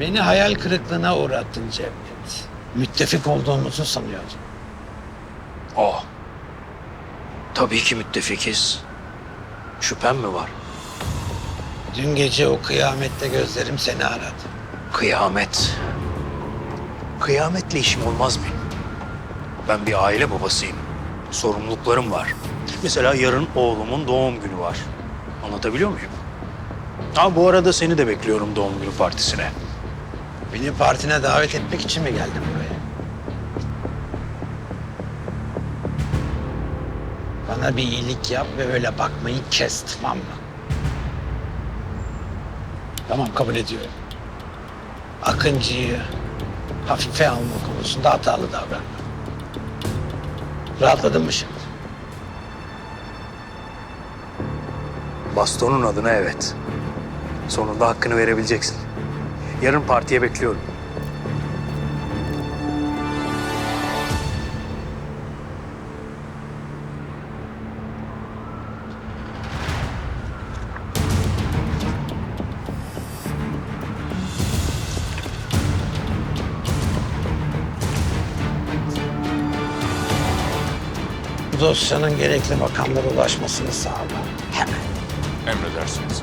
Beni hayal kırıklığına uğrattın Cevdet. Müttefik olduğumuzu sanıyordum. Oh. Tabii ki müttefikiz. Şüphem mi var? Dün gece o kıyamette gözlerim seni aradı. Kıyamet. Kıyametle işim olmaz benim. Ben bir aile babasıyım. Sorumluluklarım var. Mesela yarın oğlumun doğum günü var. Anlatabiliyor muyum? Ha bu arada seni de bekliyorum doğum günü partisine. Beni partine davet etmek için mi geldin buraya? Bana bir iyilik yap ve öyle bakmayı kes tamam mı? Tamam kabul ediyorum. Akıncı'yı hafife alma konusunda hatalı davranma. Rahatladın mı şimdi? Bastonun adına evet. Sonunda hakkını verebileceksin. Yarın partiye bekliyorum. Bu dosyanın gerekli makamlara ulaşmasını sağla. Hemen. Emredersiniz.